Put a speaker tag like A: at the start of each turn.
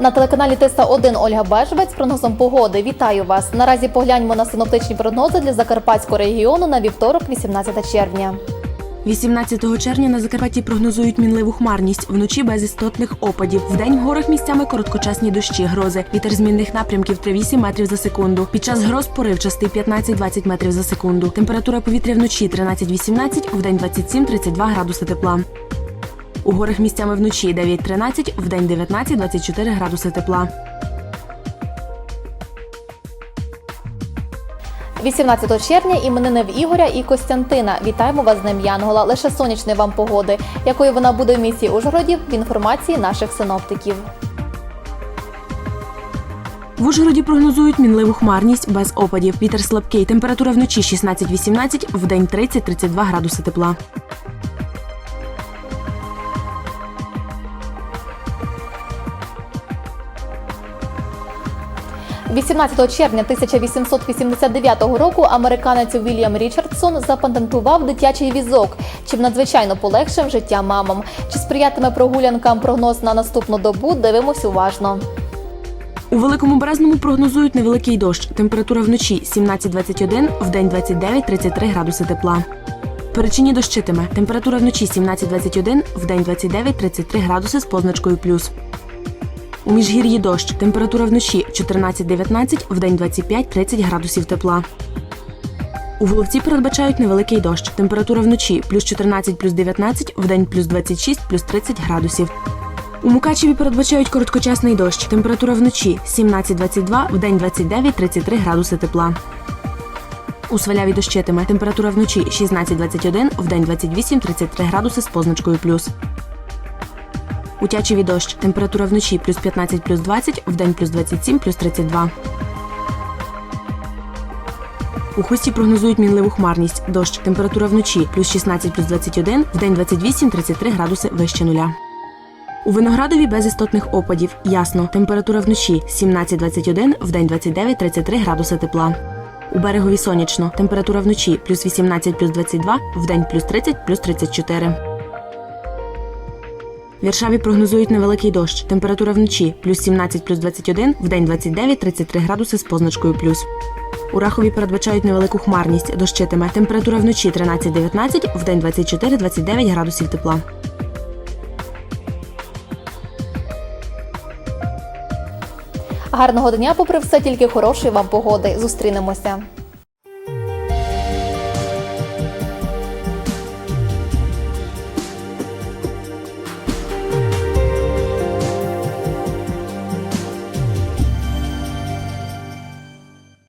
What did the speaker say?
A: На телеканалі Тиса 1 Ольга Бежевець з прогнозом погоди. Вітаю вас. Наразі погляньмо на синоптичні прогнози для Закарпатського регіону на вівторок, 18 червня.
B: 18 червня на Закарпатті прогнозують мінливу хмарність. Вночі без істотних опадів. Вдень в горах місцями короткочасні дощі, грози. Вітер змінних напрямків 3-8 метрів за секунду. Під час гроз поривчастий 15-20 метрів за секунду. Температура повітря вночі 13-18, вдень 27-32 градуси тепла. У горах місцями вночі 9-13, вдень 19-24 градуси тепла.
A: 18 червня іменини в Ігоря і Костянтина. Вітаємо вас з ним Янгола. Лише сонячної вам погоди. Якою вона буде в місті Ужгороді в інформації наших синоптиків.
B: В Ужгороді прогнозують мінливу хмарність без опадів. Вітер слабкий. Температура вночі 16-18, вдень 30-32 градуси тепла.
A: 18 червня 1889 року американець Вільям Річардсон запатентував дитячий візок, чим надзвичайно полегшив життя мамам. Чи сприятиме прогулянкам прогноз на наступну добу? Дивимось уважно.
B: У великому Брезному прогнозують невеликий дощ. Температура вночі 17-21, вдень 29-33 градуси тепла. Перечині дощитиме. Температура вночі 17-21, вдень 29-33 градуси з позначкою плюс. У міжгір'ї дощ. Температура вночі 14-19, вдень 25-30 градусів тепла. У Головці передбачають невеликий дощ. Температура вночі плюс 14, плюс 19, вдень плюс 26, плюс 30 градусів. У Мукачеві передбачають короткочасний дощ. Температура вночі 17-22, вдень 29-33 градуси тепла. У Сваляві дощитиме. Температура вночі 16-21, вдень 28-33 градуси з позначкою плюс. У дощ. Температура вночі плюс 15, плюс 20, вдень плюс 27, плюс 32. У Хусті прогнозують мінливу хмарність. Дощ. Температура вночі плюс 16, плюс 21, вдень 28-33 градуси вище нуля. У Виноградові без істотних опадів. Ясно. Температура вночі 17-21, вдень 29-33 градуси тепла. У берегові сонячно. Температура вночі плюс 18, плюс 22, вдень плюс 30, плюс 34. В Віршаві прогнозують невеликий дощ. Температура вночі плюс 17, плюс 21, вдень 29-33 градуси з позначкою плюс. У Рахові передбачають невелику хмарність. Дощитиме. Температура вночі 13-19, вдень 24-29 градусів тепла.
A: Гарного дня, попри все, тільки хорошої вам погоди. Зустрінемося.